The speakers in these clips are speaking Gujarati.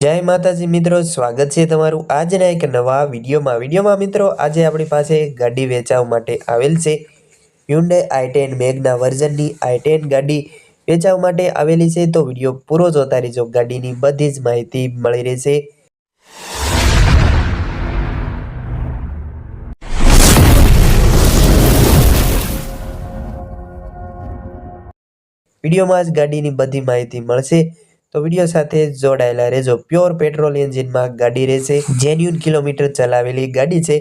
જય માતાજી મિત્રો, સ્વાગત છે તમારું આજના એક નવા વિડીયોમાં. વિડીયોમાં મિત્રો, આજે આપણી પાસે ગાડી વેચાવ માટે આવેલ છે. હ્યુન્ડે આઈ ટેન મેગના વર્ઝનની i10 ગાડી વેચાવ માટે આવેલી છે. તો વીડિયો પૂરો જોતા રહેજો. ગાડીની બધી જ માહિતી મળી રહેશે. વિડીયોમાં જ ગાડીની બધી માહિતી મળશે. તો વીડિયો સાથે જોડાયેલા રહેજો. પ્યોર પેટ્રોલ એન્જિનમાં ગાડી રહેશે. જેન્યુન કિલોમીટર ચલાવેલી ગાડી છે.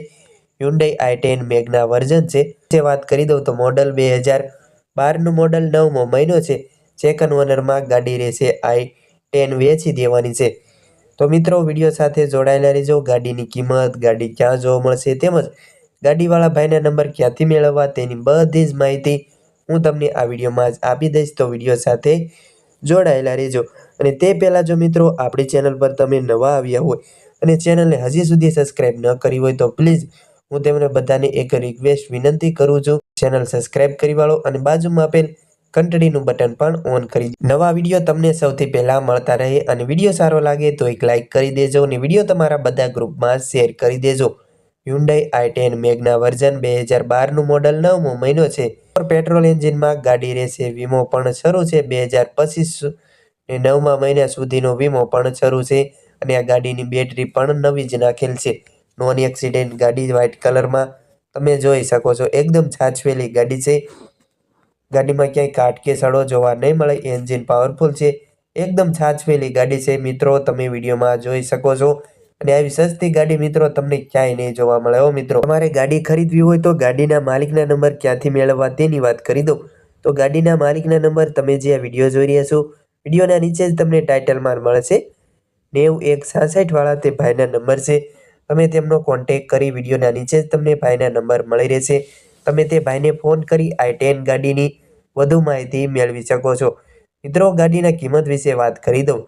Hyundai i ten magna version છે. જે વાત કરી દઉં તો મોડલ બે હજાર બારનું મોડલ નવમો મહિનો છે. સેકન્ડ ઓનરમાં ગાડી રહેશે આઈ ટેન વેચી દેવાની છે. તો મિત્રો, વીડિયો સાથે જોડાયેલા રહેજો. ગાડીની કિંમત, ગાડી ક્યાં જોવા મળશે તેમજ ગાડીવાળા ભાઈના નંબર ક્યાંથી મેળવવા તેની બધી જ માહિતી હું તમને આ વિડીયોમાં જ આપી દઈશ. તો વીડિયો સાથે જોડાયેલા રહેજો. અને તે પહેલાં જો મિત્રો, આપણી ચેનલ પર તમે નવા આવ્યા હોય અને ચેનલને હજી સુધી સબસ્ક્રાઈબ ન કરી હોય તો પ્લીઝ હું તેમને બધાને એક રિક્વેસ્ટ વિનંતી કરું છું. ચેનલ સબસ્ક્રાઈબ કરી વાળો અને બાજુમાં આપેલ ઘંટડીનું બટન પણ ઓન કરી નવા વીડિયો તમને સૌથી પહેલાં મળતા રહે અને વીડિયો સારો લાગે તો એક લાઇક કરી દેજો અને વીડિયો તમારા બધા ગ્રુપમાં શેર કરી દેજો. Hyundai i10 મેગના વર્ઝન બે હજાર બારનું મોડલ નવમો મહિનો છે. પેટ્રોલ એન્જિનમાં ગાડી રહેશે વીમો પણ શરૂ છે. બે હજાર પચીસ ને નવમા મહિના સુધીનો વીમો પણ શરૂ છે અને આ ગાડીની બેટરી પણ નવી જ નાખેલ છે. નોન એક્સિડેન્ટ ગાડી વ્હાઇટ કલરમાં તમે જોઈ શકો છો. એકદમ છાછવેલી ગાડી છે. ગાડીમાં ક્યાંય કાટ કે સડો જોવા નહીં મળે. એન્જિન પાવરફુલ છે. એકદમ છાછવેલી ગાડી છે. મિત્રો, તમે વિડીયોમાં જોઈ શકો છો. અને આવી સસ્તી ગાડી મિત્રો તમને ક્યાંય નહીં જોવા મળે. હો મિત્રો, તમારે ગાડી ખરીદવી હોય તો ગાડીના માલિકના નંબર ક્યાંથી મેળવવા તેની વાત કરી દઉં. તો ગાડીના માલિકના નંબર તમે જે આ વીડિયો જોઈ રહ્યા છો, વિડીયોના નીચે જ તમને ટાઇટલમાં મળશે. નેવું એક સાસઠવાળા તે ભાઈના નંબર છે. તમે તેમનો કોન્ટેક કરી વિડીયોના નીચે જ તમને ભાઈના નંબર મળી રહેશે. તમે તે ભાઈને ફોન કરી આઈ ટેન ગાડીની વધુ માહિતી મેળવી શકો છો. મિત્રો, ગાડીના કિંમત વિશે વાત કરી દઉં.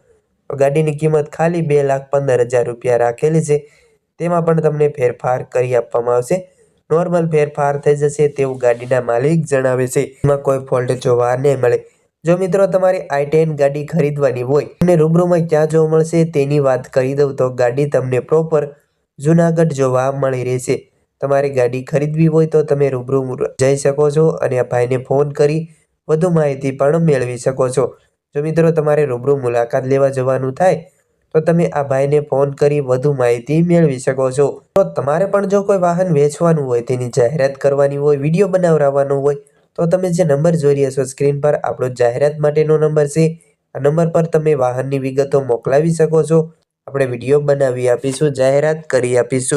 ગાડીની કિંમત ખાલી બે લાખ પંદર હજાર રૂપિયા રાખેલી છે. તેમાં પણ તમને ફેરફાર કરી આપવામાં આવશે. નોર્મલ ફેરફાર થઈ જશે તેવું ગાડીના માલિક જણાવે છે. એમાં કોઈ ફોલ્ટ જોવા નહીં મળે. જો મિત્રો તમારે આઈ ટેન ગાડી ખરીદવાની હોય અને રૂબરૂમાં ક્યાં જોવા મળશે તેની વાત કરી દઉં તો ગાડી તમને પ્રોપર જુનાગઢ જોવા મળી રહેશે. તમારે ગાડી ખરીદવી હોય તો તમે રૂબરૂ જઈ શકો છો અને આ ભાઈને ફોન કરી વધુ માહિતી પણ મેળવી શકો છો. જો મિત્રો તમારે રૂબરૂ મુલાકાત લેવા જવાનું થાય, તો તમે આ ભાઈને ફોન કરી વધુ માહિતી મેળવી શકો છો. તો તમારે પણ જો કોઈ વાહન વેચવાનું હોય, તેની જાહેરાત કરવાની હોય, વીડિયો બનાવવાનો હોય, તો તમે જે નંબર જોઈ રહ્યા છો સ્ક્રીન પર, આપણો જાહેરાત માટેનો નંબર છે. આ નંબર પર તમે વાહનની વિગતો મોકલાવી શકો છો. આપણે વીડિયો બનાવી આપીશું, જાહેરાત કરી આપીશું.